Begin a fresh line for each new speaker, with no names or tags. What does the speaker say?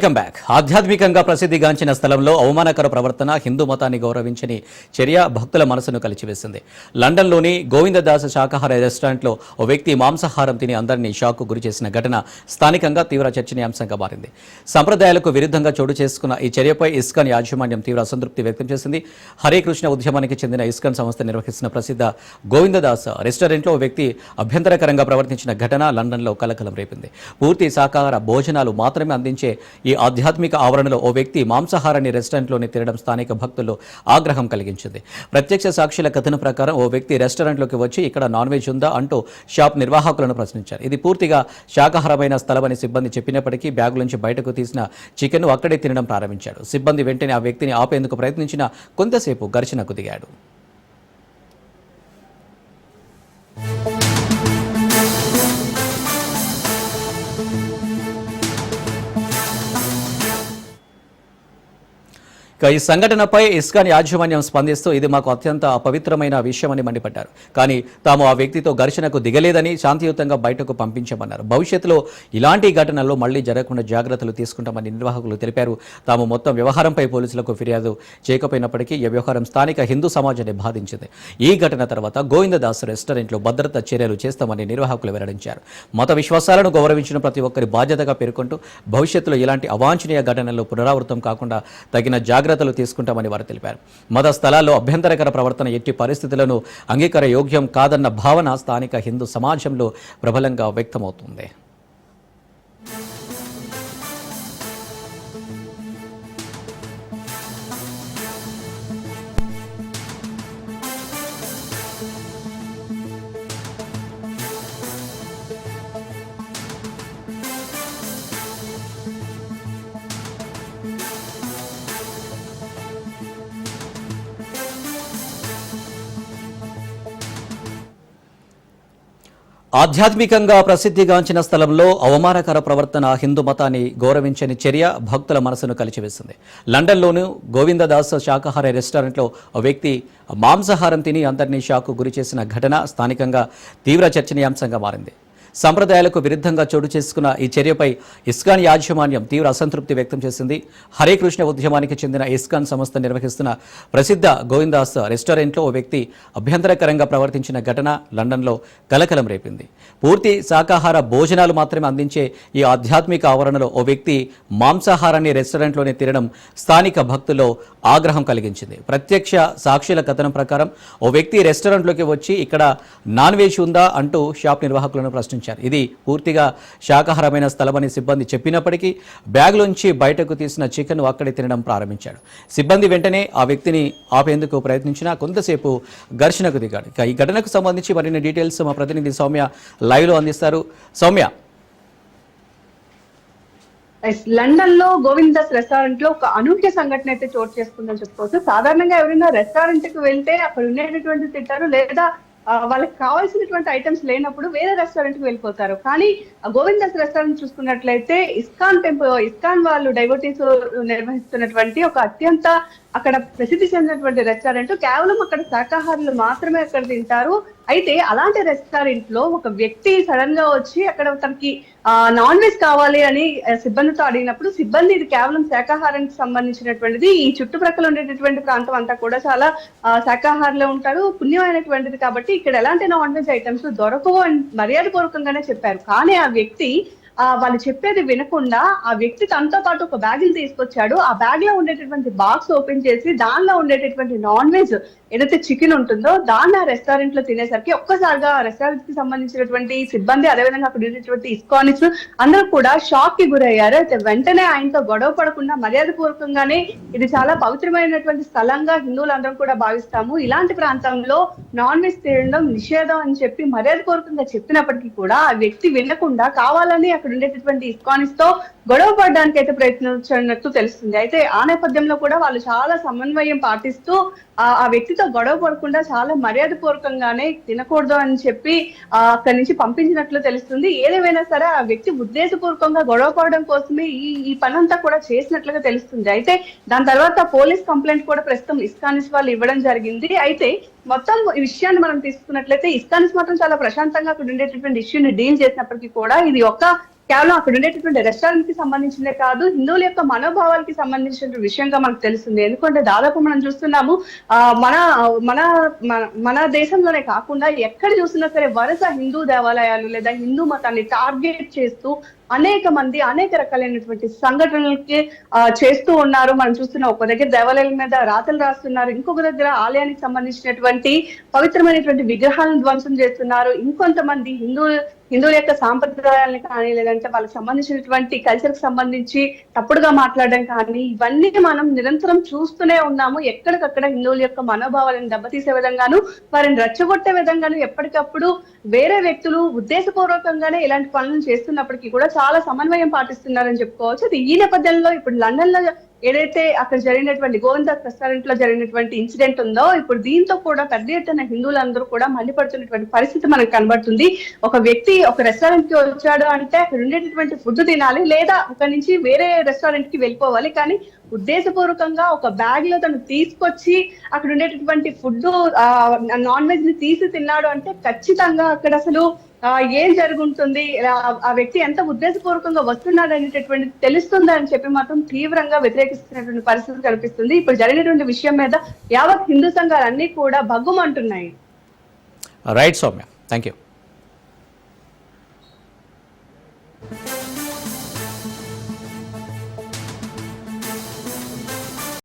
Welcome back ఆధ్యాత్మికంగా ప్రసిద్ధిగాంచిన స్థలంలో అవమానకర ప్రవర్తన హిందూ మతాన్ని గౌరవించని చర్య భక్తుల మనసును కలిచివేసింది. లండన్లోని గోవిందదాస శాకాహార రెస్టారెంట్లో ఓ వ్యక్తి మాంసాహారం తిని అందరినీ షాక్కు గురి చేసిన ఘటన స్థానికంగా తీవ్ర చర్చనీయాంశంగా మారింది. సంప్రదాయాలకు విరుద్ధంగా చోటు చేసుకున్న ఈ చర్యపై ఇస్కాన్ యాజమాన్యం తీవ్ర అసంతృప్తి వ్యక్తం చేసింది. హరే కృష్ణ ఉద్యమానికి చెందిన ఇస్కాన్ సంస్థ నిర్వహిస్తున్న ప్రసిద్ధ గోవిందదాస్ రెస్టారెంట్లో ఓ వ్యక్తి అభ్యంతరకరంగా ప్రవర్తించిన ఘటన లండన్లో కలకలం రేపింది. పూర్తి శాకాహార భోజనాలు మాత్రమే అందించే ఈ ఆధ్యాత్మిక ఆవరణలో ఓ వ్యక్తి మాంసాహారాన్ని రెస్టారెంట్లోని తినడం స్థానిక భక్తుల్లో ఆగ్రహం కలిగించింది. ప్రత్యక్ష సాక్షుల కథన ప్రకారం ఓ వ్యక్తి రెస్టారెంట్లోకి వచ్చి ఇక్కడ నాన్ వెజ్ ఉందా? అంటూ షాప్ నిర్వాహకులను ప్రశ్నించారు. ఇది పూర్తిగా శాకాహారమైన స్థలమని సిబ్బంది చెప్పినప్పటికీ బ్యాగు నుంచి బయటకు తీసిన చికెన్ అక్కడే తినడం ప్రారంభించాడు. సిబ్బంది వెంటనే ఆ వ్యక్తిని ఆపేందుకు ప్రయత్నించిన కొంతసేపు ఘర్షణకు దిగాడు. ఇక ఈ సంఘటనపై ఇస్కాన్ యాజమాన్యం స్పందిస్తూ ఇది మాకు అత్యంత అపవిత్రమైన విషయమని మండిపడ్డారు. కానీ తాము ఆ వ్యక్తితో ఘర్షణకు దిగలేదని శాంతియుతంగా బయటకు పంపించామన్నారు. భవిష్యత్తులో ఇలాంటి ఘటనలు మళ్ళీ జరగకుండా జాగ్రత్తలు తీసుకుంటామని నిర్వాహకులు తెలిపారు. తాము మొత్తం వ్యవహారంపై పోలీసులకు ఫిర్యాదు చేయకపోయినప్పటికీ ఈ వ్యవహారం స్థానిక హిందూ సమాజాన్ని బాధించింది. ఈ ఘటన తర్వాత గోవిందదాస్ రెస్టారెంట్లో భద్రతా చర్యలు చేస్తామని నిర్వాహకులు వెల్లడించారు. మత విశ్వాసాలను గౌరవించిన ప్రతి ఒక్కరి బాధ్యతగా పేర్కొంటూ భవిష్యత్తులో ఇలాంటి అవాంఛనీయ ఘటనలు పునరావృతం కాకుండా తగిన జాగ్రత్తలు తీసుకుంటామని వారు తెలిపారు. మత స్థలాల్లో అభ్యంతరకర ప్రవర్తన ఎట్టి పరిస్థితులను అంగీకార యోగ్యం కాదన్న భావన స్థానిక హిందూ సమాజంలో ప్రబలంగా వ్యక్తమవుతుంది. ఆధ్యాత్మికంగా ప్రసిద్ధిగాంచిన స్థలంలో అవమానకర ప్రవర్తన హిందూ మతాన్ని గౌరవించని చర్య భక్తుల మనసును కలిచివేసింది. లండన్లోని గోవిందదాస్ శాకాహార రెస్టారెంట్లో ఓ వ్యక్తి మాంసాహారం తిని అందరినీ షాకు గురి చేసిన ఘటన స్థానికంగా తీవ్ర చర్చనీయాంశంగా మారింది. సంప్రదాయాలకు విరుద్ధంగా చోటు చేసుకున్న ఈ చర్యపై ఇస్కాన్ యాజమాన్యం తీవ్ర అసంతృప్తి వ్యక్తం చేసింది. హరే కృష్ణ ఉద్యమానికి చెందిన ఇస్కాన్ సంస్థ నిర్వహిస్తున్న ప్రసిద్ధ గోవిందాస్ రెస్టారెంట్లో ఓ వ్యక్తి అభ్యంతరకరంగా ప్రవర్తించిన ఘటన లండన్లో కలకలం రేపింది. పూర్తి శాకాహార భోజనాలు మాత్రమే అందించే ఈ ఆధ్యాత్మిక ఆవరణలో ఓ వ్యక్తి మాంసాహారాన్ని రెస్టారెంట్లోనే తినడం స్థానిక భక్తుల్లో ఆగ్రహం కలిగించింది. ప్రత్యక్ష సాక్షుల కథనం ప్రకారం ఓ వ్యక్తి రెస్టారెంట్లోకి వచ్చి ఇక్కడ నాన్ వెజ్ ఉందా? అంటూ షాప్ నిర్వాహకులను ప్రశ్నించారు. ఇది పూర్తిగా శాకాహారమైన స్థలమని సిబ్బంది చెప్పినప్పటికీ బ్యాగ్లోంచి బయటకు తీసిన చికెన్ అక్కడే తినడం ప్రారంభించాడు. సిబ్బంది వెంటనే ఆ వ్యక్తిని ఆపేందుకు ప్రయత్నించినా కొంతసేపు ఘర్షణకు దిగాడు. ఇక ఈ ఘటనకు సంబంధించి మరిన్ని డీటెయిల్స్ మా ప్రతినిధి సౌమ్య లైవ్లో అందిస్తారు. సౌమ్య.
లండన్లో గోవిందాస్ రెస్టారెంట్లో ఒక అనూహ్య సంఘటన అయితే చోటు చేసుకుందని చెప్పుకోవచ్చు. సాధారణంగా ఎవరైనా రెస్టారెంట్కి వెళ్తే అక్కడ ఉండేటటువంటి తింటారు లేదా వాళ్ళకి కావాల్సినటువంటి ఐటమ్స్ లేనప్పుడు వేరే రెస్టారెంట్కి వెళ్ళిపోతారు. కానీ గోవిందాస్ రెస్టారెంట్ చూసుకున్నట్లయితే ఇస్కాన్ టెంపుల్ ఇస్కాన్ వాళ్ళు డైవర్టీస్ నిర్వహిస్తున్నటువంటి ఒక అత్యంత అక్కడ ప్రసిద్ధి చెందినటువంటి రెస్టారెంట్ కేవలం అక్కడ శాకాహారులు మాత్రమే అక్కడ తింటారు. అయితే అలాంటి రెస్టారెంట్లో ఒక వ్యక్తి సడన్గా వచ్చి అక్కడ తనకి నాన్ వెజ్ కావాలి అని సిబ్బందితో అడిగినప్పుడు సిబ్బంది ఇది కేవలం శాకాహారానికి సంబంధించినటువంటిది ఈ చుట్టుప్రక్కల ఉండేటటువంటి ప్రాంతం అంతా కూడా చాలా శాఖాహారంలో ఉంటారు పుణ్యమైనటువంటిది కాబట్టి ఇక్కడ ఎలాంటి నాన్ వెజ్ ఐటమ్స్ దొరకవు అని మర్యాద పూర్వకంగానే చెప్పారు. కానీ ఆ వ్యక్తి వాళ్ళు చెప్పేది వినకుండా ఆ వ్యక్తి తనతో పాటు ఒక బ్యాగ్ తీసుకొచ్చాడు. ఆ బ్యాగ్లో ఉండేటటువంటి బాక్స్ ఓపెన్ చేసి దానిలో ఉండేటటువంటి నాన్ వెజ్ ఏదైతే చికెన్ ఉంటుందో దాన్ని ఆ రెస్టారెంట్లో తినేసరికి ఒక్కసారిగా ఆ రెస్టారెంట్కి సంబంధించినటువంటి సిబ్బంది అదేవిధంగా అక్కడ ఉండేటటువంటి ఇస్కానిస్ అందరూ కూడా షాక్కి గురయ్యారు. అయితే వెంటనే ఆయనతో గొడవ పడకుండా మర్యాద పూర్వకంగానే ఇది చాలా పవిత్రమైనటువంటి స్థలంగా హిందువులందరం కూడా భావిస్తాము. ఇలాంటి ప్రాంతంలో నాన్ వెజ్ తినడం నిషేధం అని చెప్పి మర్యాద పూర్వకంగా చెప్పినప్పటికీ కూడా ఆ వ్యక్తి వినకుండా కావాలని అక్కడ ఉండేటటువంటి ఇస్కానిస్తో గొడవ పడడానికి అయితే ప్రయత్నించినట్టు తెలుస్తుంది. అయితే ఆ నేపథ్యంలో కూడా వాళ్ళు చాలా సమన్వయం పాటిస్తూ ఆ వ్యక్తితో గొడవ పడకుండా చాలా మర్యాద పూర్వకంగానే తినకూడదు అని చెప్పి అక్కడి నుంచి పంపించినట్లు తెలుస్తుంది. ఏదేమైనా సరే ఆ వ్యక్తి ఉద్దేశపూర్వకంగా గొడవ పడడం కోసమే ఈ ఈ పనంతా కూడా చేసినట్లుగా తెలుస్తుంది. అయితే దాని తర్వాత పోలీస్ కంప్లైంట్ కూడా ప్రస్తుతం ఇస్కానిస్ వాళ్ళు ఇవ్వడం జరిగింది. అయితే మొత్తం ఈ విషయాన్ని మనం తీసుకున్నట్లయితే ఇస్కానిస్ మాత్రం చాలా ప్రశాంతంగా అక్కడ ఉండేటటువంటి ఇష్యూని డీల్ చేసినప్పటికీ కూడా ఇది ఒక కేవలం అక్కడ ఉండేటటువంటి రెస్టారెంట్కి సంబంధించిందే కాదు హిందువుల యొక్క మనోభావాలకి సంబంధించిన విషయంగా మనకు తెలుస్తుంది. ఎందుకంటే దాదాపు మనం చూస్తున్నాము ఆ, మన మన మన- మన దేశంలోనే కాకుండా ఎక్కడ చూసినా సరే వరుస హిందూ దేవాలయాలు లేదా హిందూ మతాన్ని టార్గెట్ చేస్తూ అనేక మంది అనేక రకాలైనటువంటి సంఘటనలకి ఆ, చేస్తూ ఉన్నారు. మనం చూస్తున్న ఒక దగ్గర దేవాలయాల మీద రాతలు రాస్తున్నారు. ఇంకొక దగ్గర ఆలయానికి సంబంధించినటువంటి పవిత్రమైనటువంటి విగ్రహాలను ధ్వంసం చేస్తున్నారు. ఇంకొంతమంది హిందూ హిందువుల యొక్క సాంప్రదాయాలను కానీ లేదంటే వాళ్ళకి సంబంధించినటువంటి కల్చర్కి సంబంధించి తప్పుడుగా మాట్లాడడం కానీ ఇవన్నీ మనం నిరంతరం చూస్తూనే ఉన్నాము. ఎక్కడికక్కడ హిందువుల యొక్క మనోభావాలను దెబ్బతీసే విధంగాను వారిని రెచ్చగొట్టే విధంగాను ఎప్పటికప్పుడు వేరే వ్యక్తులు ఉద్దేశపూర్వకంగానే ఇలాంటి పనులు చేస్తున్నప్పటికీ కూడా చాలా సమన్వయం పాటిస్తున్నారని చెప్పుకోవచ్చు. అది ఈ నేపథ్యంలో ఇప్పుడు లండన్లో ఏదైతే అక్కడ జరిగినటువంటి గోవిందాస్ రెస్టారెంట్లో జరిగినటువంటి ఇన్సిడెంట్ ఉందో ఇప్పుడు దీంతో కూడా పెద్ద ఎత్తున హిందువులందరూ కూడా మండిపడుతున్నటువంటి పరిస్థితి మనకు కనబడుతుంది. ఒక వ్యక్తి ఒక రెస్టారెంట్కి వచ్చాడు అంటే అక్కడ ఉండేటటువంటి ఫుడ్ తినాలి లేదా అక్కడి నుంచి వేరే రెస్టారెంట్కి వెళ్ళిపోవాలి. కానీ ఉద్దేశపూర్వకంగా ఒక బ్యాగ్లో తను తీసుకొచ్చి అక్కడ ఉండేటటువంటి ఫుడ్ నాన్ వెజ్ని తీసి తిన్నాడు అంటే ఖచ్చితంగా అక్కడ అసలు ఏం జరుగుతుంది ఆ- వ్యక్తి ఎంత ఉద్దేశపూర్వకంగా వస్తున్నాడు అనేటటువంటి తెలుస్తుందా అని చెప్పి మాత్రం తీవ్రంగా ప్రేరేపిస్తున్నటువంటి పరిస్థితి కనిపిస్తుంది. ఇప్పుడు జరిగినటువంటి విషయం మీద యావత్ హిందూ సంఘాలన్నీ కూడా భగ్గుమంటున్నాయి.
Right Soumya thank you